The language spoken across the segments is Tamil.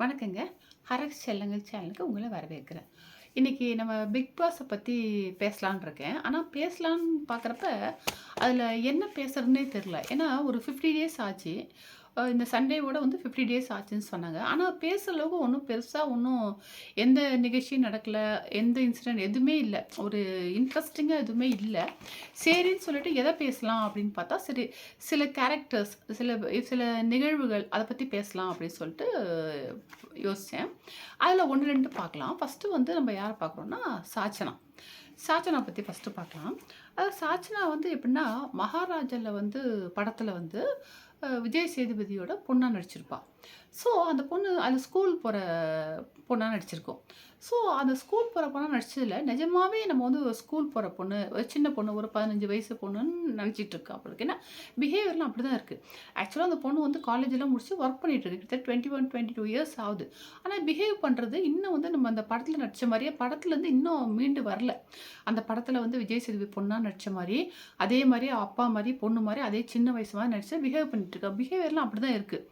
வணக்கங்க. ஹரக் செல்லங்கள் சேனலுக்கு உங்களை வரவேற்கிறேன். இன்றைக்கி நம்ம பிக் பாஸை பற்றி பேசலான் இருக்கேன். ஆனால் பேசலான்னு பார்க்குறப்ப அதில் என்ன பேசுகிறதுனே தெரில ஏன்னா ஒரு ஃபிஃப்டி டேஸ் ஆச்சு. இந்த சண்டேவோட வந்து ஃபிஃப்டி டேஸ் ஆச்சுன்னு சொன்னாங்க. ஆனால் பேசுகிற அளவுக்கு ஒன்றும் பெருசாக ஒன்றும் எந்த நிகழ்ச்சியும் நடக்கலை. எந்த இன்சிடென்ட் எதுவுமே இல்லை. ஒரு இன்ட்ரெஸ்டிங்காக எதுவுமே இல்லை. சரின்னு சொல்லிட்டு எதை பேசலாம் அப்படின்னு பார்த்தா சரி சில கேரக்டர்ஸ் சில சில நிகழ்வுகள் அதை பற்றி பேசலாம் அப்படின்னு சொல்லிட்டு யோசித்தேன் அதில் ஒன்று ரெண்டு பார்க்கலாம். ஃபஸ்ட்டு வந்து நம்ம யாரை பார்க்குறோன்னா சாச்சனா. சாச்சனா பற்றி ஃபஸ்ட்டு பார்க்கலாம். அது சாச்சனா வந்து எப்படின்னா மகாராஜாவில் வந்து படத்தில் வந்து விஜய் சேதுபதியோட பொண்ணாக நடிச்சிருப்பாள் ஸோ அந்த பொண்ணு அந்த ஸ்கூல் போகிற பொண்ணாக நடிச்சிருக்கோம். ஸோ அந்த ஸ்கூல் போகிற பொண்ணாக நடிச்சதில் நிஜமாவே நம்ம வந்து ஒரு ஸ்கூல் போகிற பொண்ணு ஒரு சின்ன பொண்ணு ஒரு பதினஞ்சு வயசு பொண்ணுன்னு நினச்சிட்டு இருக்கா அவளுக்கு. ஏன்னா பிஹேவியர்லாம் அப்படி தான் இருக்குது ஆக்சுவலாக அந்த பொண்ணு வந்து காலேஜெல்லாம் முடிச்சு ஒர்க் பண்ணிகிட்டு இருக்கு. கிட்டத்தட்ட twenty one twenty two years ஆகுது. ஆனால் பிஹேவ் பண்ணுறது இன்னும் வந்து நம்ம அந்த படத்தில் நடித்த மாதிரியே படத்துலேருந்து இன்னும் மீண்டு வரல. அந்த படத்தில் வந்து விஜய் சேதுபதி பொண்ணாக நடித்த மாதிரி அதே மாதிரி அப்பா மாதிரி பொண்ணு மாதிரி அதே சின்ன வயசு மாதிரி நடிச்சு பிஹேவ் பண்ணிட்டு இருக்கா. பிஹேவியர்லாம் அப்படி தான் இருக்குது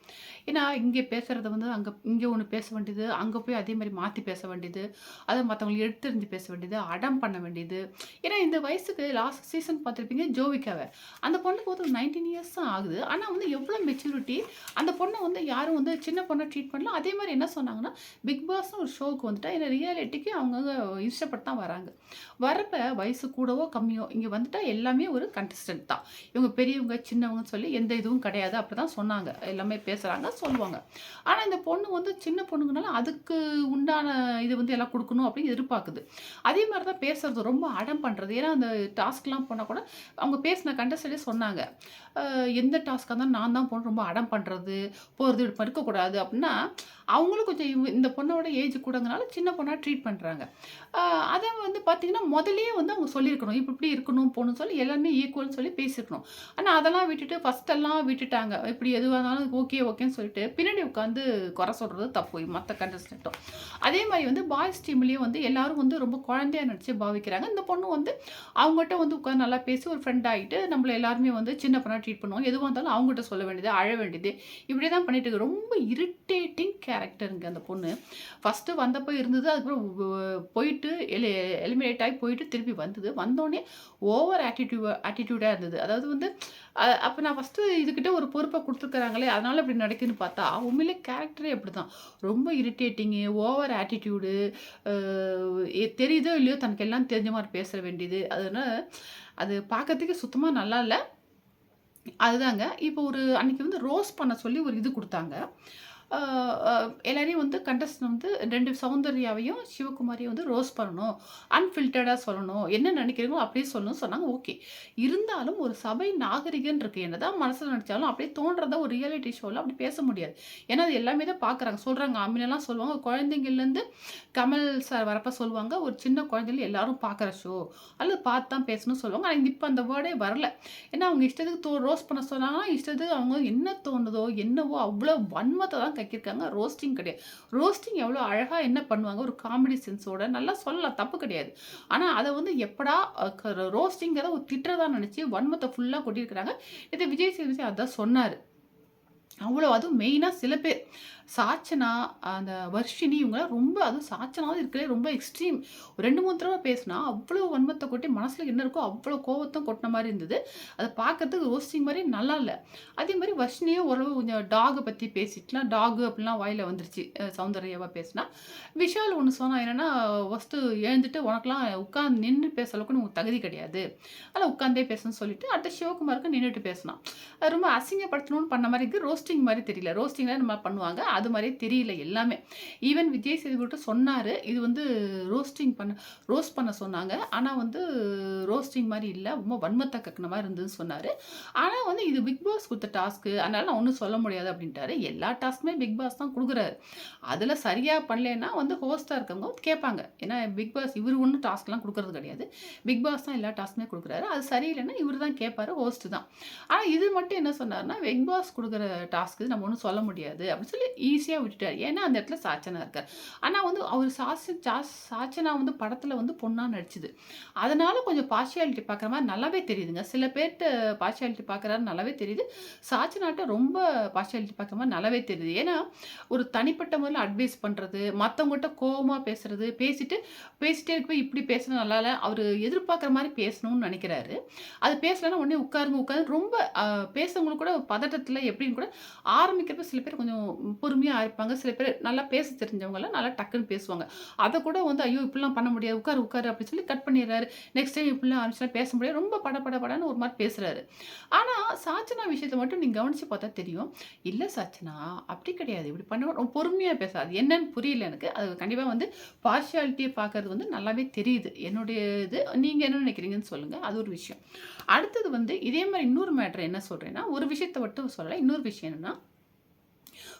ஏன்னா இங்கே பேசுகிறத வந்து அங்கே இங்கே ஒன்று பேச வேண்டியது அங்கே போய் அதே மாதிரி மாற்றி பேச வேண்டியது அதை மற்றவங்களுக்கு எடுத்துருந்து பேச வேண்டியது அடம் பண்ண வேண்டியது. ஏன்னா இந்த வயசுக்கு லாஸ்ட் சீசன் பார்த்துருப்பீங்க ஜோவிக்காவை அந்த பொண்ணுக்கு வந்து ஒரு நைன்டீன் இயர்ஸ் தான் ஆகுது. ஆனால் வந்து எவ்வளோ மெச்சூரிட்டி அந்த பொண்ணை வந்து யாரும் வந்து சின்ன பொண்ணை ட்ரீட் பண்ணல. அதே மாதிரி என்ன சொன்னாங்கன்னா பிக் பாஸ்னு ஒரு ஷோவுக்கு வந்துட்டா ஏன்னா ரியாலிட்டிக்கு அவங்க இஷ்டப்பட்டு தான் வராங்க. வரப்ப வயசு கூடவோ கம்மியோ இங்கே வந்துட்டா எல்லாமே ஒரு கண்டஸ்டன்ட் தான். இவங்க பெரியவங்க சின்னவங்கன்னு சொல்லி எந்த இதுவும் கிடையாது. அப்படி தான் சொன்னாங்க. எல்லாமே பேசுகிறாங்க சொல்லுவாங்க. ஆனால் இந்த பொண்ணு வந்து சின்ன பொண்ணுங்கனால அதுக்கு உண்டான இது வந்து எல்லாம் கொடுக்கணும் அப்படின்னு எதிர்பார்க்குது. அதே மாதிரி தான் பேசுறது ரொம்ப அடம் பண்ணுறது ஏன்னா அந்த டாஸ்க்லாம் போனால் கூட அவங்க பேசின கண்டஸ்டன்டே சொன்னாங்க. எந்த டாஸ்க்காக இருந்தாலும் நான் தான் பொண்ணு ரொம்ப அடம் பண்ணுறது போகிறது இப்போ இருக்கக்கூடாது அப்படின்னா அவங்களும் கொஞ்சம் இந்த பொண்ணோட ஏஜ் கூடங்கனால சின்ன பொண்ணாக ட்ரீட் பண்ணுறாங்க அதை வந்து பார்த்திங்கன்னா முதலே வந்து அவங்க சொல்லியிருக்கணும். இப்படி இப்படி இருக்கணும் பொண்ணு சொல்லி எல்லாமே ஈக்குவல்னு சொல்லி பேசியிருக்கணும். ஆனால் அதெல்லாம் விட்டுட்டு ஃபஸ்ட்டெல்லாம் விட்டுட்டாங்க. இப்படி எதுவாக இருந்தாலும் ஓகே ஓகேன்னு சொல்லிட்டு பின்னாடி உட்காந்து குறை சொல்கிறது தப்பு மற்ற கண்டஸ்டண்ட்டும் அதே மாதிரி வந்து பாய்ஸ் டீம்லேயும் வந்து எல்லாரும் வந்து ரொம்ப குழந்தையாக நினச்சி பாவிக்கிறாங்க. இந்த பொண்ணு வந்து அவங்ககிட்ட வந்து உட்காந்து நல்லா பேசி ஒரு ஃப்ரெண்ட் ஆகிட்டு நம்மள எல்லாருமே வந்து சின்ன பொண்ணாக ட்ரீட் பண்ணுவோம் எதுவாக இருந்தாலும் அவங்ககிட்ட சொல்ல வேண்டியது அழ வேண்டியது. இப்படி தான் பண்ணிட்டு இருக்கு. ரொம்ப இரிட்டேட்டிங் கேரக்டருங்க அந்த பொண்ணு. ஃபஸ்ட்டு வந்தப்போ இருந்தது அதுக்கப்புறம் போயிட்டு எலி எலிமினேட் ஆகி போயிட்டு திருப்பி வந்தது. வந்தோடனே ஓவர் ஆட்டிடியூ ஆட்டிடியூடாக இருந்தது. அதாவது வந்து அப்போ நான் ஃபஸ்ட்டு இதுக்கிட்ட ஒரு பொறுப்பை கொடுத்துருக்குறாங்களே அதனால் இப்படி நடக்குதுன்னு பார்த்தா உண்மையிலே கேரக்டரே அப்படி தான் ரொம்ப இரிட்டேட்டிங்கு ஓவர் ஆட்டிடியூடு தெரியுதோ இல்லையோ தனக்கு எல்லாம் தெரிஞ்ச மாதிரி பேச வேண்டியது. அதனால் அது பார்க்கறதுக்கு சுத்தமாக நல்லா இல்லை. அதுதாங்க. இப்போ ஒரு அன்னைக்கு வந்து ரோஸ் பண்ண சொல்லி ஒரு இது கொடுத்தாங்க. எல்லாரையும் வந்து கண்டஸ்டன் வந்து ரெண்டு சௌந்தர்யாவையும் சிவகுமாரியும் வந்து ரோஸ் பண்ணணும். அன்ஃபில்டர்டாக சொல்லணும். என்ன நினைக்கிறீங்களோ அப்படியே சொல்லணும் சொன்னாங்க. ஓகே இருந்தாலும் ஒரு சபை நாகரிகன் இருக்குது என்னதான் மனசில் நினச்சாலும் அப்படியே தோன்றதா ஒரு ரியாலிட்டி ஷோவில் அப்படி பேச முடியாது. ஏன்னா அது எல்லாமே தான் பார்க்குறாங்க. சொல்கிறாங்க அம்மினெல்லாம் சொல்லுவாங்க. குழந்தைங்கள்லேருந்து கமல் சார் வரப்போ சொல்லுவாங்க. ஒரு சின்ன குழந்தைல எல்லாரும் பார்க்குற ஷோ அல்லது பார்த்து தான் பேசணும்னு சொல்லுவாங்க. ஆனால் இப்போ அந்த வேர்டே வரல. ஏன்னா அவங்க இஷ்டத்துக்கு தோ ரோஸ் பண்ண சொன்னாங்கன்னா இஷ்டத்துக்கு அவங்க என்ன தோணுதோ என்னவோ அவ்வளோ வன்மத்தை தான் தைக்கிருக்காங்க ரோஸ்டிங் கிடையாது. ரோஸ்டிங் எவ்வளோ அழகாக என்ன பண்ணுவாங்க? ஒரு காமெடி சென்ஸோட நல்லா சொல்லலாம். தப்பு கிடையாது. ஆனால் அதை வந்து எப்படா ரோஸ்டிங்கிறத ஒரு திட்டுறதா நினச்சி வன்மத்தை ஃபுல்லாக கொட்டியிருக்கிறாங்க. இதை விஜய் சேதுபதி அதான் சொன்னார். அவ்வளோ அதுவும் மெயினாக சில பேர். சாச்சனா அந்த வர்ஷினி இவங்களாம் ரொம்ப அதுவும் சாச்சனாவது இருக்கிறே ரொம்ப எக்ஸ்ட்ரீம் ரெண்டு மூணு தடவை பேசினா அவ்வளோ வன்மத்தை கொட்டி மனசில் என்ன இருக்கோ அவ்வளோ கோபத்தும் கொட்டின மாதிரி இருந்தது. அதை பார்க்கறதுக்கு ரோஸ்டிங் மாதிரி நல்லா இல்லை. அதே மாதிரி வர்ஷினியே ஓரளவு கொஞ்சம் டாகை பற்றி பேசிட்டுலாம் டாகு அப்படிலாம் வாயில் வந்துருச்சு. சௌந்தர்யாவாக பேசினா. விஷால் ஒன்று சொன்னால் என்னென்னா ஃபஸ்ட்டு எழுந்துட்டு உனக்குலாம் உட்காந்து நின்று பேச அளவுக்கு உனக்கு தகுதி கிடையாது. அதில் உட்காந்தே பேசணும்னு சொல்லிட்டு அடுத்த சிவகுமாருக்கு நின்றுட்டு பேசினான் அது ரொம்ப அசிங்கப்படுத்தணும்னு பண்ண மாதிரி இருக்குது ரோஸ்டிங் மாதிரி தெரியல. ரோஸ்டிங்லாம் நம்ம பண்ணுவாங்க. அது மாதிரியே தெரியல எல்லாமே. ஈவன் விஜய் சேதுபதி சொன்னார் இது வந்து ரோஸ்டிங் பண்ண ரோஸ்ட் பண்ண சொன்னாங்க. ஆனால் வந்து ரோஸ்டிங் மாதிரி இல்லை ரொம்ப வன்மத்தை கக்கின மாதிரி இருந்ததுன்னு சொன்னார். ஆனால் வந்து இது பிக் பாஸ் கொடுத்த டாஸ்க்கு அதனால் நான் ஒன்றும் சொல்ல முடியாது அப்படின்ட்டாரு. எல்லா டாஸ்க்குமே பிக் பாஸ் தான் கொடுக்குறாரு. அதில் சரியாக பண்ணலன்னா வந்து ஹோஸ்ட்டாக இருக்கவங்க கேட்பாங்க ஏன்னா பிக் பாஸ் இவர் ஒன்றும் டாஸ்க்லாம் கொடுக்குறது கிடையாது. பிக் பாஸ் தான் எல்லா டாஸ்க்குமே கொடுக்குறாரு. அது சரியில்லைன்னா இவர் தான் கேட்பாரு ஹோஸ்ட்டு தான். ஆனால் இது மட்டும் என்ன சொன்னார்னா பிக் பாஸ் கொடுக்குற டாஸ்க்கு நம்ம ஒன்றும் சொல்ல முடியாது அப்படின்னு சொல்லி ஈஸியாக விட்டுட்டார். ஏன்னா அந்த இடத்துல சாச்சனா இருக்கார். ஆனால் வந்து அவர் சாசி ஜாஸ் சாச்சனா வந்து படத்தில் வந்து பொண்ணாக நடிச்சுது. அதனால கொஞ்சம் பார்ஷியாலிட்டி பார்க்குற மாதிரி நல்லாவே தெரியுதுங்க. சில பேர்கிட்ட பார்ஷியாலிட்டி பார்க்குறாரு நல்லாவே தெரியுது. சாச்சனாட்ட ரொம்ப பார்ஷியாலிட்டி பார்க்குற மாதிரி நல்லாவே தெரியுது. ஏன்னா ஒரு தனிப்பட்ட முறையில் அட்வைஸ் பண்ணுறது மற்றவங்ககிட்ட கோவமாக பேசுறது பேசிட்டு பேசிட்டே இருக்க இப்படி பேசுனா நல்லா இல்லை அவர் எதிர்பார்க்குற மாதிரி பேசணும்னு நினைக்கிறாரு. அது பேசலைன்னா உடனே உட்காருங்க உட்காந்து ரொம்ப பேசுறவங்களுக்கு கூட பதட்டத்தில் எப்படின்னு கூட ஆரம்பிக்கிறப்ப சில பேர் கொஞ்சம் பொறுமையாக இருப்பாங்க. சில பேர் நல்லா பேச தெரிஞ்சவங்கலாம் நல்லா டக்குன்னு பேசுவாங்க. அதை கூட வந்து ஐயோ இப்படிலாம் பண்ண முடியாது. உட்காரு உட்காரு அப்படின்னு சொல்லி கட் பண்ணிடுறாரு. நெக்ஸ்ட் டைம் இப்படிலாம் ஆரம்பிச்சுலாம் பேச முடியாது. ரொம்ப பட பட படன்னு ஒரு மாதிரி பேசுகிறாரு ஆனால் சாச்சனா விஷயத்தை மட்டும் நீங்கள் கவனிச்சு பார்த்தா தெரியும். இல்லை சாச்சனா அப்படி கிடையாது. இப்படி பண்ண ரொம்ப பொறுமையாக பேசாது. என்னன்னு புரியல எனக்கு. அது கண்டிப்பாக வந்து பார்ஷியாலிட்டியை பார்க்கறது வந்து நல்லாவே தெரியுது. என்னுடைய இது. நீங்கள் என்ன நினைக்கிறீங்கன்னு சொல்லுங்கள் அது ஒரு விஷயம். அடுத்தது வந்து இதே மாதிரி இன்னொரு மேட்ரு என்ன சொல்கிறேன்னா ஒரு விஷயத்தை மட்டும் சொல்லலை. இன்னொரு விஷயம் என்னென்னா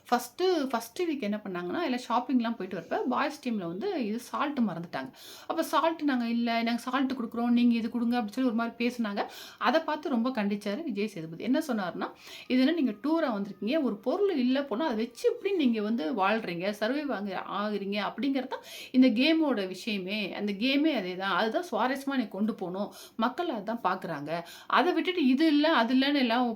ஃபஸ்ட்டு ஃபஸ்ட்டு வீக் என்ன பண்ணாங்கன்னா எல்லாம் ஷாப்பிங்லாம் போயிட்டு வரப்ப பாய்ஸ் டீமில் வந்து இது சால்ட்டு மறந்துட்டாங்க. அப்போ சால்ட்டு நாங்கள் இல்லை நாங்கள் சால்ட்டு கொடுக்குறோம் நீங்கள் இது கொடுங்க அப்படின்னு சொல்லி ஒரு மாதிரி பேசுனாங்க. அதை பார்த்து ரொம்ப கண்டிச்சார் விஜய் சேதுபதி. என்ன சொன்னார்னா இது என்ன நீங்கள் டூராக வந்திருக்கீங்க ஒரு பொருள் இல்லை போனால் அதை வச்சு எப்படி நீங்கள் வந்து வாழ்கிறீங்க சர்வை வாங்க ஆகுறீங்க? அப்படிங்கிறது தான் இந்த கேமோட விஷயமே. அந்த கேமே அதே தான். அதுதான் சுவாரஸ்யமாக நீ கொண்டு போகணும். மக்கள் அதுதான் பார்க்குறாங்க அதை விட்டுட்டு இது இல்லை அது இல்லைன்னு எல்லாம்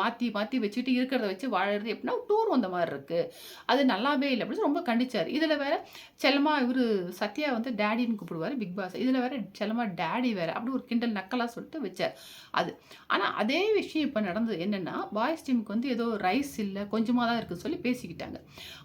மாற்றி மாற்றி வச்சுட்டு இருக்கிறத வச்சு வாழறது எப்படின்னா டூர் வந்த மாதிரி இருக்குது அது நல்லாவே இல்லை. அப்படின்னு ரொம்ப கண்டிச்சார். இதில் வேற செல்லமா இவர் சத்யா வந்து டேடின்னு கூப்பிடுவார் பிக் பாஸ். இதில் வேற செல்லமா டேடி வேற அப்படி ஒரு கிண்டல் நக்கலாக சொல்லிட்டு வச்சார். அது ஆனால் அதே விஷயம் இப்போ நடந்தது என்னென்னா பாய்ஸ் டீமுக்கு வந்து ஏதோ ரைஸ் இல்லை கொஞ்சமாக தான் இருக்குன்னு சொல்லி பேசிக்கிட்டாங்க.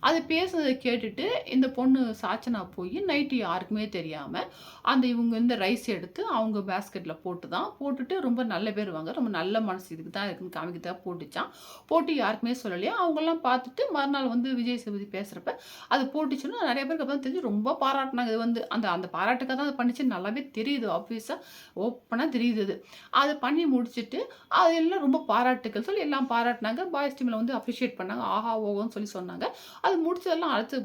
அது பேசுனதை கேட்டுட்டு இந்த பொண்ணு சாச்சனா போய் நைட்டு யாருக்குமே தெரியாமல் அந்த இவங்க இந்த ரைஸ் எடுத்து அவங்க பேஸ்கெட்டில் போட்டு தான் போட்டுட்டு ரொம்ப நல்ல பேர் வாங்க ரொம்ப நல்ல மனசு இதுக்கு தான் இருக்குன்னு காமிக்கிறதா போட்டுச்சான் போட்டு யாருக்குமே சொல்லலையா? அவங்கெல்லாம் பார்த்துட்டு மறுநாள் வந்து விஜய் சேதுபதி பேசுகிறப்ப அது போட்டுச்சுன்னா நிறைய பேருக்கு அப்போ தெரிஞ்சு ரொம்ப பாராட்டினாங்க. இது வந்து அந்த அந்த பாராட்டுக்காக தான் அது பண்ணிச்சு நல்லாவே தெரியுது. ஆப்வியஸாக ஓப்பனாக தெரியுது அது. அதை பண்ணி முடிச்சுட்டு அது எல்லாம் ரொம்ப பாராட்டுக்கள் சொல்லி எல்லாம் பாராட்டினாங்க. பாய்ஸ் டீமில் வந்து அப்ரிஷியேட் பண்ணாங்க. ஆஹா ஓகோன்னு சொல்லி சொன்னாங்க. அது முடிச்சதெல்லாம் அடுத்து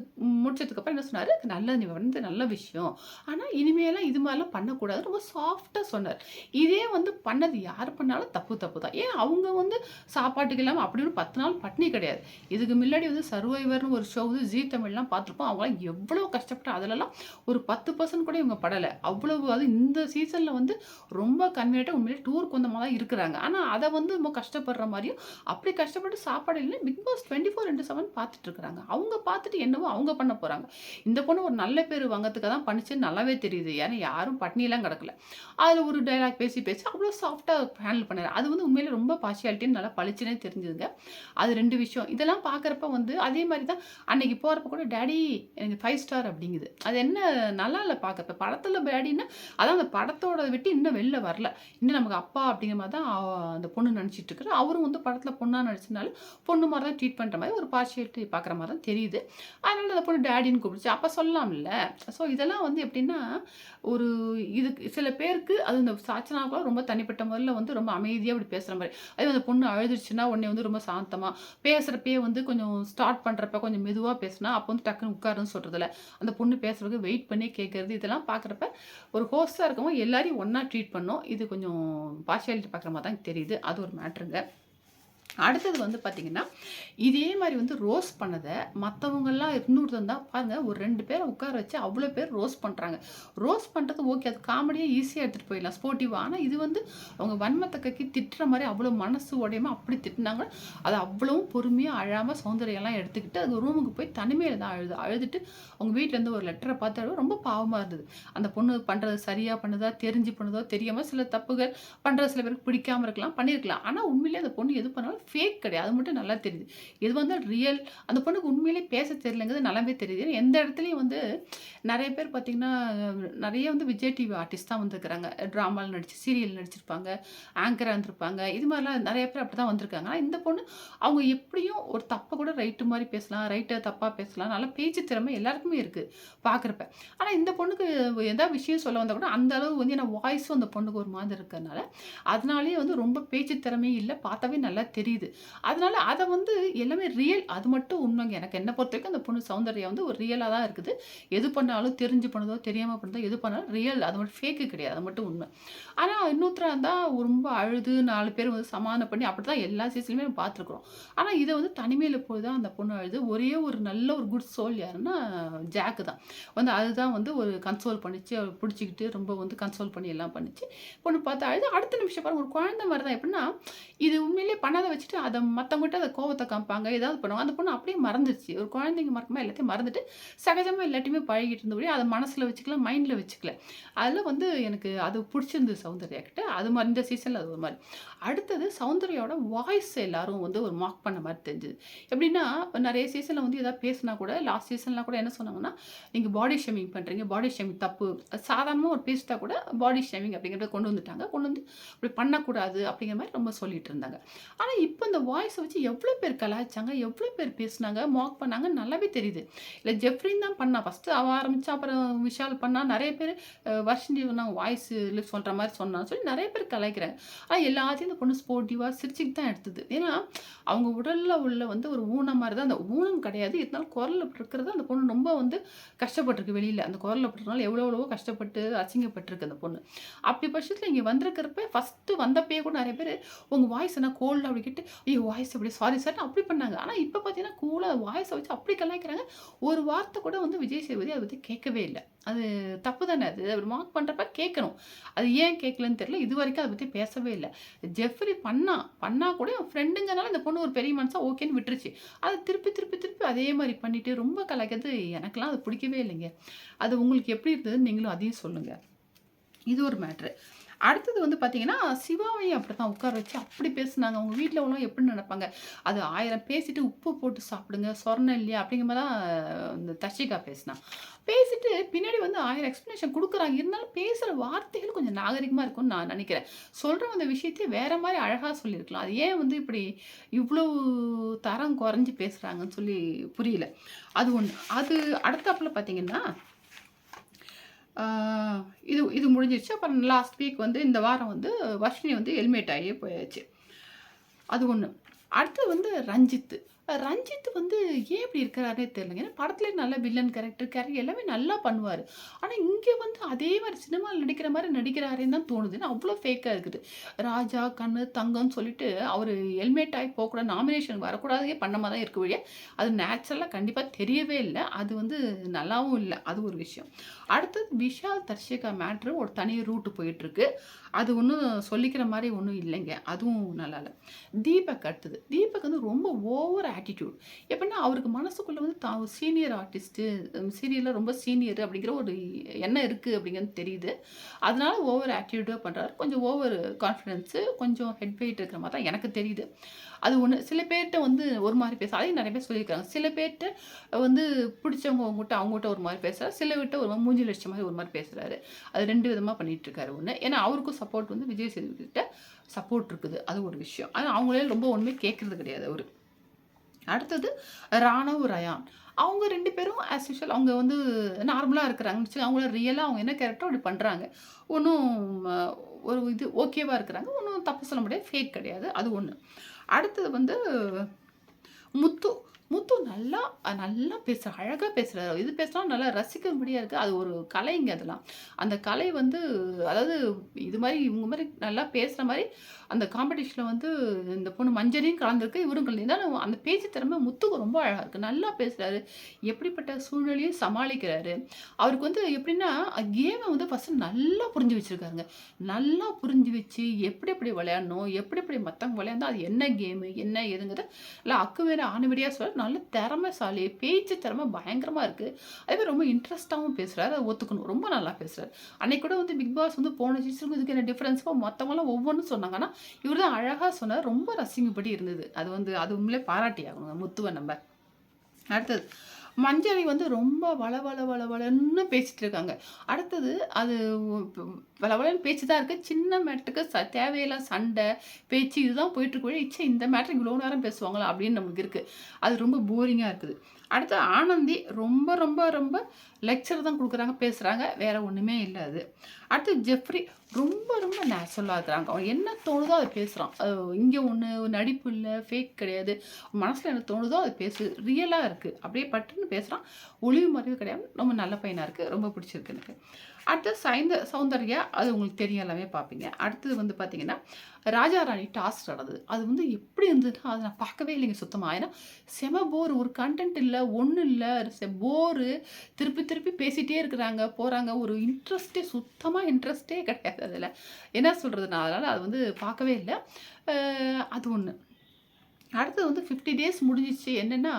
முடிச்சதுக்கப்புறம் என்ன சொன்னார்? நல்ல நீ வந்து நல்ல விஷயம். ஆனால் இனிமேலாம் இது மாதிரிலாம் பண்ணக்கூடாது ரொம்ப சாஃப்டாக சொன்னார். இதே வந்து பண்ணது யார் பண்ணாலும் தப்பு தப்பு தான். ஏன் அவங்க வந்து சாப்பாட்டுக்கு இல்லாமல் அப்படின்னு பத்து நாள் பட்னி கிடையாது. இது இதுக்கு முன்னாடி வந்து சர்வைவர்னு ஒரு ஷோ வந்து ஜீ தமிழ்லாம் பார்த்துருப்போம். அவங்களாம் எவ்வளோ கஷ்டப்பட்டு அதிலலாம் ஒரு பத்து பர்சன்ட் கூட இவங்க படலை. அவ்வளவு அது இந்த சீசனில் வந்து ரொம்ப கன்வீனியட்டாக உண்மையிலே டூருக்கு வந்த மாதிரி தான் இருக்கிறாங்க. ஆனால் அதை வந்து ரொம்ப கஷ்டப்படுற மாதிரியும் அப்படி கஷ்டப்பட்டு சாப்பாடு இல்லை Bigg Boss twenty four into seven பார்த்துட்டு இருக்கிறாங்க. அவங்க பார்த்துட்டு என்னவோ அவங்க பண்ண போகிறாங்க இந்த பொண்ணு ஒரு நல்ல பேர் வாங்கறதுக்காக தான் பண்ணிச்சுன்னு நல்லாவே தெரியுது. ஏன்னா யாரும் பட்னியெல்லாம் கிடக்கல. அதில் ஒரு டைலாக் பேசி பேசி அவ்வளோ சாஃப்டாக ஹேண்டில் பண்ணார். அது வந்து உண்மையிலே ரொம்ப பார்ஷியாலிட்டின்னு நல்லா பளிச்சுனே தெரிஞ்சுதுங்க. அது ரெண்டு விஷயம். இதெல்லாம் பார்க்குறப்ப வந்து அதே மாதிரி தான் அன்னைக்கு போகிறப்ப கூட டேடி எனக்கு ஃபைவ் ஸ்டார் அப்படிங்குது. அது என்ன நல்லா இல்லை பார்க்குறப்ப. படத்தில் டேடின்னா அதான் அந்த படத்தோட விட்டு இன்னும் வெளில வரல. இன்னும் நமக்கு அப்பா அப்படிங்கிற மாதிரி தான் அந்த பொண்ணு நினச்சிட்டு இருக்கிற அவரும் வந்து படத்தில் பொண்ணாக நினச்சினாலும் பொண்ணு மாதிரி தான் ட்ரீட் பண்ணுற மாதிரி ஒரு பார்ஷியலிட்டி பார்க்குற மாதிரி தான் தெரியுது. அதனால அந்த பொண்ணு டேடின்னு கூப்பிடுச்சு. அப்போ சொல்லலாம்ல. ஸோ இதெல்லாம் வந்து எப்படின்னா ஒரு இதுக்கு சில பேருக்கு அது இந்த சாச்சனாக்குள்ள ரொம்ப தனிப்பட்ட முறையில் வந்து ரொம்ப அமைதியாக இப்படி பேசுகிற மாதிரி. அதே அந்த பொண்ணு அழுதுச்சுன்னா உடனே வந்து ரொம்ப சாந்தமாக பேசுகிறப்பே வந்து வந்து கொஞ்சம் ஸ்டார்ட் பண்ணுறப்ப கொஞ்சம் மெதுவாக பேசினா அப்போ வந்து டக்குன்னு உட்காருன்னு சொல்கிறதில்ல அந்த பொண்ணு பேசுறதுக்கு வெயிட் பண்ணி கேட்குறது இதெல்லாம் பார்க்குறப்ப ஒரு ஹோஸ்ட்டாக இருக்கவங்க எல்லாரையும் ஒன்றா ட்ரீட் பண்ணோம். இது கொஞ்சம் பார்ஷியாலிட்டி பார்க்குற மாதிரி தான் தெரியுது. அது ஒரு மேட்ருங்க அடுத்தது வந்து பார்த்திங்கன்னா இதே மாதிரி வந்து ரோஸ் பண்ணதை மற்றவங்கெல்லாம் இன்னொரு இருந்தால் பாருங்கள் ஒரு ரெண்டு பேரை உட்கார வச்சு அவ்வளோ பேர் ரோஸ் பண்ணுறாங்க ரோஸ் பண்ணுறது ஓகே அது காமெடியாக ஈஸியாக எடுத்துகிட்டு போயிடலாம் ஸ்போர்ட்டிவாக ஆனால் இது வந்து அவங்க வன்மத்தை கக்கி திட்டுற மாதிரி அவ்வளோ மனசு உடையாம அப்படி திட்டினாங்க. அது அவ்வளவும் பொறுமையாக அழாமல் சௌந்தரியெல்லாம் எடுத்துக்கிட்டு அது ரூமுக்கு போய் தனிமையில் தான் அழுது அழுதுட்டு அவங்க வீட்டிலேருந்து ஒரு லெட்டரை பார்த்து ரொம்ப பாவமாக இருந்தது. அந்த பொண்ணு பண்ணுறது சரியாக பண்ணுதா தெரிஞ்சு பண்ணுதோ தெரியாமல் சில தப்புகள் பண்ணுறது சில பேருக்கு பிடிக்காம இருக்கலாம் பண்ணியிருக்கலாம் ஆனால் உண்மையிலே அந்த பொண்ணு எது பண்ணாலும் ஃபேக் கிடையாது. அது மட்டும் நல்லா தெரியுது. இது வந்து ரியல் அந்த பொண்ணுக்கு உண்மையிலே பேச தெரியலங்கிறது நல்லாவே தெரியுது. எந்த இடத்துலையும் வந்து நிறைய பேர் பார்த்திங்கன்னா நிறைய வந்து விஜய் டிவி ஆர்டிஸ்ட் தான் வந்திருக்கிறாங்க. ட்ராமாவில் நடிச்சு சீரியல் நடிச்சிருப்பாங்க. ஆங்கராக இருந்திருப்பாங்க. இது மாதிரிலாம் நிறைய பேர் அப்படி தான் வந்திருக்காங்க. ஆனால் இந்த பொண்ணு அவங்க எப்படியும் ஒரு தப்பை கூட ரைட்டு மாதிரி பேசலாம். ரைட்டை தப்பாக பேசலாம். நல்லா பேச்சு திறமை எல்லாருக்குமே இருக்குது பார்க்குறப்ப. ஆனால் இந்த பொண்ணுக்கு எதாவது விஷயம் சொல்ல வந்தால் கூட அந்த அளவு வந்து ஏன்னா வாய்ஸும் அந்த பொண்ணுக்கு ஒரு மாதிரி இருக்கிறதுனால அதனாலேயே வந்து ரொம்ப பேச்சு திறமையும் இல்லை. பார்த்தாவே நல்லா தெரியும் தெரியுது. அதனால அதை வந்து எல்லாமே ரியல் அது மட்டும் உண்மைங்க. எனக்கு என்ன பொறுத்த வரைக்கும் அந்த பொண்ணு சௌந்தர்யா வந்து ஒரு ரியலாக தான் இருக்குது. எது பண்ணாலும் தெரிஞ்சு பண்ணதோ தெரியாமல் பண்ணதோ எது பண்ணாலும் ரியல் அது மட்டும் ஃபேக்கு கிடையாது. அது மட்டும் உண்மை. ஆனால் இன்னொருத்தராக இருந்தால் ரொம்ப அழுது நாலு பேர் வந்து சமாதானம் பண்ணி அப்படி தான் எல்லா சீசன்லையுமே பார்த்துருக்குறோம். ஆனால் இதை வந்து தனிமையில் போய் தான் அந்த பொண்ணு அழுது. ஒரே ஒரு நல்ல ஒரு குட் சோல் யாருன்னா ஜாக்கு தான். வந்து அதுதான் வந்து ஒரு கன்சோல் பண்ணிச்சு பிடிச்சிக்கிட்டு ரொம்ப வந்து கன்சோல் பண்ணி எல்லாம் பண்ணிச்சு. பொண்ணு பார்த்து அழுது. அடுத்த நிமிஷம் பாருங்கள் ஒரு குழந்தை மாதிரி தான். எப்படின்னா இது உண்மையிலேயே பண்ணாத வச்சுட்டு அதை மற்றவங்ககிட்ட அதை கோவத்தை காமிப்பாங்க ஏதாவது பண்ணுவாங்க. அந்த பொண்ணு அப்படியே மறந்துடுச்சு ஒரு குழந்தைங்க மறக்கமா எல்லாத்தையும் மறந்துட்டு சகஜமாக எல்லாத்தையுமே பழகிட்டு இருந்தபடி அதை மனசில் வச்சுக்கல மைண்டில் வச்சுக்கல. அதில் வந்து எனக்கு அது பிடிச்சிருந்தது சௌந்தர்யா கிட்ட. அது மாதிரி இந்த சீசனில் அது ஒரு மாதிரி. அடுத்தது சௌந்தர்யாவோட வாய்ஸ் எல்லாரும் வந்து ஒரு மார்க் பண்ண மாதிரி தெரிஞ்சுது. எப்படின்னா நிறைய சீசனில் வந்து எதாவது பேசினா கூட லாஸ்ட் சீசன்லாம் கூட என்ன சொன்னாங்கன்னா நீங்கள் பாடி ஷேமிங் பண்ணுறீங்க பாடி ஷேமிங் தப்பு. சாதாரணமாக ஒரு பேசிட்டா கூட பாடி ஷேமிங் அப்படிங்கிறத கொண்டு வந்துட்டாங்க. கொண்டு வந்து இப்படி பண்ணக்கூடாது அப்படிங்கிற மாதிரி ரொம்ப சொல்லிட்டு இருந்தாங்க. ஆனால் இப்போ இந்த வாய்ஸை வச்சு எவ்வளோ பேர் கலாய்ச்சாங்க எவ்வளோ பேர் பேசினாங்க மார்க் பண்ணாங்க நல்லாவே தெரியுது. இல்லை ஜெஃப்ரின் தான் பண்ணா. ஃபஸ்ட்டு அவ ஆரம்பித்தா அப்புறம் விஷால் பண்ணால் நிறைய பேர் வருஷன் நான் வாய்ஸ் இல்லை சொல்கிற மாதிரி சொன்னான்னு சொல்லி நிறைய பேர் கலாய்க்கிறாங்க. ஆனால் எல்லாத்தையும் இந்த பொண்ணு ஸ்போர்ட்டிவாக சிரிச்சுக்கு தான் எடுத்தது. ஏன்னா அவங்க உடலில் உள்ள வந்து ஒரு ஊனம் மாதிரி தான். அந்த ஊனம் கிடையாது. இருந்தாலும் குரலில் இருக்கிறது அந்த பொண்ணு ரொம்ப வந்து கஷ்டப்பட்டிருக்கு வெளியில். அந்த குரலில் பட்டுறதுனால எவ்வளோ எவ்வளவோ கஷ்டப்பட்டு அசிங்கப்பட்டிருக்கு அந்த பொண்ணு. அப்படி பட்சத்தில் இங்கே வந்திருக்கிறப்ப ஃபஸ்ட்டு வந்தப்பே கூட நிறைய பேர் உங்கள் வாய்ஸ் என்ன கோல்டு அப்படி கேட்டு ஐயோ வாய்ஸ் அப்படி சாரி சார் அப்படி பண்ணாங்க. ஆனால் இப்போ பார்த்தீங்கன்னா கூலாக வாய்ஸை வச்சு அப்படி கலாய்க்கிறாங்க. ஒரு வார்த்தை கூட வந்து விஜய் சேதுபதி அதை பற்றி கேட்கவே இல்லை. அது தப்பு தானே அது? அவர் மார்க் பண்ணுறப்ப கேட்கணும். அது ஏன் கேட்கலன்னு தெரியல. இது வரைக்கும் அதை பற்றி பேசவே இல்லை. ஜெஃப்ரி பண்ணா பண்ணால் கூட என் ஃப்ரெண்டுங்கனால இந்த பொண்ணு ஒரு பெரிய மனசா ஓகேன்னு விட்டுருச்சு. அதை திருப்பி திருப்பி திருப்பி அதே மாதிரி பண்ணிட்டு ரொம்ப கலாய்க்கிறது எனக்கெல்லாம் அது பிடிக்கவே இல்லைங்க. அது உங்களுக்கு எப்படி இருந்ததுன்னு நீங்களும் அதையும் சொல்லுங்கள் இது ஒரு மேட்ரு அடுத்தது வந்து பார்த்தீங்கன்னா சிவாவையும் அப்படி தான் உட்கார வச்சு அப்படி பேசுனாங்க. அவங்க வீட்டில் உள்ளவங்க எப்படி நினைப்பாங்க? அது ஆயிரம் பேசிட்டு உப்பு போட்டு சாப்பிடுங்க சொரணம் இல்லையா? அப்படிங்கிற மாதிரி தான் இந்த தர்ஷிகா பேசினான் பேசிட்டு பின்னாடி வந்து ஆயிரம் எக்ஸ்ப்ளனேஷன் கொடுக்குறாங்க. இருந்தாலும் பேசுகிற வார்த்தைகள் கொஞ்சம் நாகரிகமாக இருக்கும்னு நான் நினைக்கிறேன். சொல்கிற அந்த விஷயத்தையே வேற மாதிரி அழகாக சொல்லியிருக்கலாம். அது ஏன் வந்து இப்படி இவ்வளோ தரம் குறைஞ்சி பேசுகிறாங்கன்னு சொல்லி புரியல. அது ஒன்று அது அடுத்தாப்புல பார்த்தீங்கன்னா இது இது முடிஞ்சிருச்சு. அப்புறம் லாஸ்ட் வீக் வந்து இந்த வாரம் வந்து வர்ஷினி வந்து ஹெல்மெட் ஆகியே போயாச்சு. அது ஒன்று அடுத்து வந்து ரஞ்சித்து. ரஞ்சித் வந்து ஏன் இப்படி இருக்கிறாரே தெரியலங்க. ஏன்னா படத்துல நல்ல வில்லன் கேரக்டர் கேரக்டர் எல்லாமே நல்லா பண்ணுவார். ஆனால் இங்கே வந்து அதே மாதிரி சினிமாவில் நடிக்கிற மாதிரி நடிக்கிறாரேன்னு தான் தோணுது. ஏன்னா அவ்வளோ ஃபேக்காக இருக்குது. ராஜா கண்ணு தங்கம்னு சொல்லிட்டு அவர் ஹெல்மெட் ஆகி போகக்கூடாது நாமினேஷன் வரக்கூடாதே பண்ணமாக தான் இருக்க வழியா. அது நேச்சுரலாக கண்டிப்பாக தெரியவே இல்லை. அது வந்து நல்லாவும் இல்லை. அது ஒரு விஷயம். அடுத்தது விஷால் தர்ஷிகா மேட்ரு ஒரு தனி ரூட்டு போயிட்டுருக்கு அது ஒன்றும் சொல்லிக்கிற மாதிரி ஒன்றும் இல்லைங்க. அதுவும் நல்லா இல்லை தீபக் அடுத்தது. தீபக் வந்து ரொம்ப ஓவர் ஆட்டிடியூட் எப்படின்னா அவருக்கு மனசுக்குள்ளே வந்து தான் சீனியர் ஆர்டிஸ்ட்டு சீரியலில் ரொம்ப சீனியர் அப்படிங்கிற ஒரு எண்ணம் இருக்குது அப்படிங்கிறது தெரியுது. அதனால ஓவர் ஆட்டிடியூடாக பண்ணுறாரு கொஞ்சம் ஓவர் கான்ஃபிடென்ஸு கொஞ்சம் ஹெட் வெயிட் இருக்கிற மாதிரி தான் எனக்கு தெரியுது. அது ஒன்று சில பேர்கிட்ட வந்து ஒரு மாதிரி பேச அதையும் நிறைய பேர் சொல்லியிருக்காங்க. சில பேர்கிட்ட வந்து பிடிச்சவங்க அவங்ககிட்ட அவங்ககிட்ட ஒரு மாதிரி பேசுகிறார் சில விட்ட ஒரு மாதிரி மூஞ்சி லட்சம் மாதிரி ஒரு மாதிரி பேசுகிறாரு அது ரெண்டு விதமாக பண்ணிகிட்ருக்காரு ஒன்று ஏன்னா அவருக்கும் சப்போர்ட் வந்து விஜய் சேதுபதி கிட்ட சப்போர்ட் இருக்குது. அது ஒரு விஷயம். ஆனால் அவங்களே ரொம்ப ஒன்றுமே கேட்குறது கிடையாது அவர். அடுத்தது ராணவ் ரயான். அவங்க ரெண்டு பேரும் ஆஸ் யூஷுவல் அவங்க வந்து நார்மலாக இருக்கிறாங்கன்னு அவங்கள ரியலாக அவங்க என்ன கேரக்டரோ அப்படி பண்ணுறாங்க ஒன்றும் ஒரு இது ஓகேவாக இருக்கிறாங்க. ஒன்றும் தப்பு சொல்ல முடியாது. ஃபேக் கிடையாது. அது ஒன்று அடுத்தது வந்து முத்து. முத்து நல்லா நல்லா பேசுகிற அழகாக பேசுகிறாரு இது பேசினா நல்லா ரசிக்கும்படியாக இருக்குது அது ஒரு கலைங்க அதெல்லாம். அந்த கலை வந்து அதாவது இது மாதிரி இவங்க மாதிரி நல்லா பேசுகிற மாதிரி அந்த காம்படிஷனில் வந்து இந்த பொண்ணு மஞ்சளையும் கலந்துருக்கு இவரும் கலந்து அந்த பேச்சு திறமை முத்துக்கு ரொம்ப அழகாக இருக்குது நல்லா பேசுகிறாரு எப்படிப்பட்ட சூழ்நிலையும் சமாளிக்கிறாரு. அவருக்கு வந்து எப்படின்னா கேமை வந்து ஃபஸ்ட்டு நல்லா புரிஞ்சு வச்சுருக்காருங்க. நல்லா புரிஞ்சு வச்சு எப்படி எப்படி விளையாடணும் எப்படி எப்படி மற்றவங்க விளையாண்டா அது என்ன கேமு என்ன எதுங்கிறத இல்லை அக்கு வேறு ஆணுவடியாக சொல்ல நல்ல திறமைசாலி பேச்சு திறமை பயங்கரமாக இருக்குது அதே ரொம்ப இன்ட்ரெஸ்ட்டாகவும் பேசுகிறாரு அதை ஒத்துக்கணும். ரொம்ப நல்லா பேசுகிறார் அன்னைக்கு கூட வந்து பிக் பாஸ் வந்து போன சீசனுக்கு இதுக்கு என்ன டிஃப்ரென்ஸோ மற்றவங்களாம் ஒவ்வொன்றும் சொன்னாங்கன்னா இவர் தான் அழகாக சொன்னார். ரொம்ப ரசிங்கப்படி இருந்தது. அது வந்து அது உண்மையிலே பாராட்டி ஆகணும் முத்துவை நம்ம. அடுத்தது. மஞ்சளை வந்து ரொம்ப வள வள வள வளன்னு பேசிகிட்டு இருக்காங்க அடுத்தது அது வளவளன்னு பேச்சு தான் இருக்குது சின்ன மேட்டுக்கு ச தேவையில்லாத சண்டை பேச்சு இதுதான் போயிட்டுருக்கு இச்சே இந்த மேட்ரு இவ்வளோ நேரம் பேசுவாங்களா? அப்படின்னு நமக்கு இருக்குது அது ரொம்ப போரிங்காக இருக்குது. அடுத்து ஆனந்தி ரொம்ப ரொம்ப ரொம்ப லெக்சர் தான் கொடுக்குறாங்க பேசுகிறாங்க வேறு ஒன்றுமே இல்லை அது. அடுத்து ஜெஃப்ரி ரொம்ப ரொம்ப நேச்சுரலாக இருக்கிறாங்க அவன் என்ன தோணுதோ அதை பேசுகிறான் இங்கே ஒன்று நடிப்பு இல்லை ஃபேக் கிடையாது. மனசில் என்ன தோணுதோ அது பேசு. ரியலாக இருக்குது அப்படியே பட்டுன்னு பேசுகிறான் ஒளிவு மறைவு கிடையாது. ரொம்ப நல்ல பையனாக இருக்குது ரொம்ப பிடிச்சிருக்கு எனக்கு. அடுத்து சைந்த சௌந்தர்யா அது உங்களுக்கு தெரியும் எல்லாமே பார்ப்பீங்க. அடுத்தது வந்து பார்த்தீங்கன்னா ராஜா ராணி டாஸ் நடந்தது அது வந்து எப்படி இருந்ததுன்னா அதை நான் பார்க்கவே இல்லைங்க சுத்தமாக ஏன்னா செம போர் ஒரு கண்டென்ட் இல்லை ஒன்றும் இல்லை. செ போரு திருப்பி திருப்பி பேசிகிட்டே இருக்கிறாங்க போகிறாங்க ஒரு இன்ட்ரெஸ்ட்டே சுத்தமாக இன்ட்ரெஸ்ட்டே கிடையாது அதில். என்ன சொல்கிறது நான் அதனால் அது வந்து பார்க்கவே இல்லை. அது ஒன்று அடுத்தது வந்து ஃபிஃப்டி டேஸ் முடிஞ்சிச்சு. என்னென்னா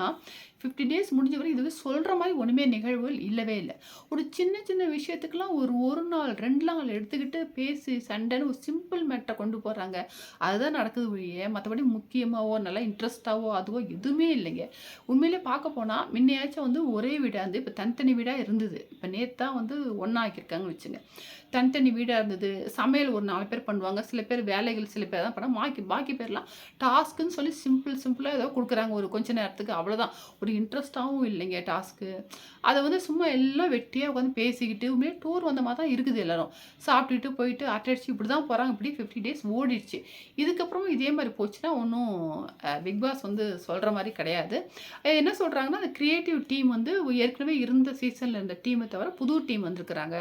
ஃபிஃப்டி டேஸ் முடிஞ்ச வரை இதுவே சொல்கிற மாதிரி ஒன்றுமே நிகழ்வுகள் இல்லவே இல்லை. ஒரு சின்ன சின்ன விஷயத்துக்கெல்லாம் ஒரு ஒரு நாள் ரெண்டு நாள் எடுத்துக்கிட்டு பேசி சண்டைன்னு ஒரு சிம்பிள் மேட்டை கொண்டு போகிறாங்க அதுதான் நடக்குது ஒழிய மற்றபடி முக்கியமாகவோ நல்லா இன்ட்ரெஸ்ட்டாகவோ அதுவோ எதுவுமே இல்லைங்க. உண்மையிலே பார்க்க போனால் முன்னையாச்சும் வந்து ஒரே வீடாக இருந்து இப்போ தனித்தனி வீடாக இருந்தது. இப்போ நேற்று தான் வந்து ஒன்றா ஆக்கியிருக்காங்கன்னு வச்சுங்க. தனித்தனி வீடாக இருந்தது. சமையல் ஒரு நாலு பேர் பண்ணுவாங்க. சில பேர் வேலைகள் சில பேர் தான் பண்ண பாக்கி பாக்கி பேர்லாம் டாஸ்க்குன்னு சொல்லி சிம்பிள் சிம்பிளாக ஏதோ கொடுக்குறாங்க ஒரு கொஞ்ச நேரத்துக்கு அவ்வளோதான் ஒரு இன்ட்ரெஸ்ட்டாகவும் இல்லைங்க டாஸ்க்கு அதை வந்து சும்மா எல்லாம் வெட்டியாக உட்காந்து பேசிக்கிட்டு உண்மையிலே டூர் வந்த மாதிரி தான் இருக்குது எல்லாரும். சாப்பிட்டுட்டு போயிட்டு அட்டடிச்சு இப்படி தான் போகிறாங்க இப்படி ஃபிஃப்டி டேஸ் ஓடிடுச்சு. இதுக்கப்புறமும் இதே மாதிரி போச்சுன்னா ஒன்றும் பிக் பாஸ் வந்து சொல்கிற மாதிரி கிடையாது. என்ன சொல்கிறாங்கன்னா அந்த க்ரியேட்டிவ் டீம் வந்து ஏற்கனவே இருந்த சீசனில் இருந்த டீமை தவிர புது டீம் வந்திருக்கிறாங்க.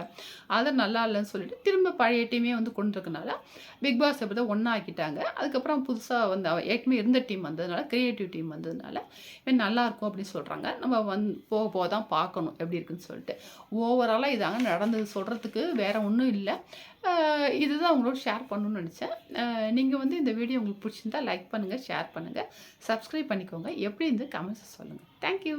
அதை நல்லா இல்லைன்னு சொல்லிட்டு திரும்ப பழைய டீமே வந்து கொண்டு இருக்கனால பிக் பாஸ் அப்படி தான் ஒன்றா ஆக்கிட்டாங்க அதுக்கப்புறம் புதுசாக வந்து ஏற்கனவே இருந்த டீம் வந்ததுனால க்ரியேட்டிவ் டீம் வந்ததுனால இவன் நல்லா இருக்கும் அப்படின்னு சொல்கிறாங்க நம்ம வந் போக போக தான் பார்க்கணும் எப்படி இருக்குன்னு சொல்லிட்டு. ஓவராலாக இதாங்க நடந்தது சொல்கிறதுக்கு வேறு ஒன்றும் இல்லை. இதுதான் உங்களோட ஷேர் பண்ணணும்னு நினச்சேன். நீங்கள் வந்து இந்த வீடியோ உங்களுக்கு பிடிச்சிருந்தா லைக் பண்ணுங்கள் ஷேர் பண்ணுங்கள் சப்ஸ்கிரைப் பண்ணிக்கோங்க. எப்படி இருந்து கமெண்ட்ஸ் சொல்லுங்கள் தேங்க்யூ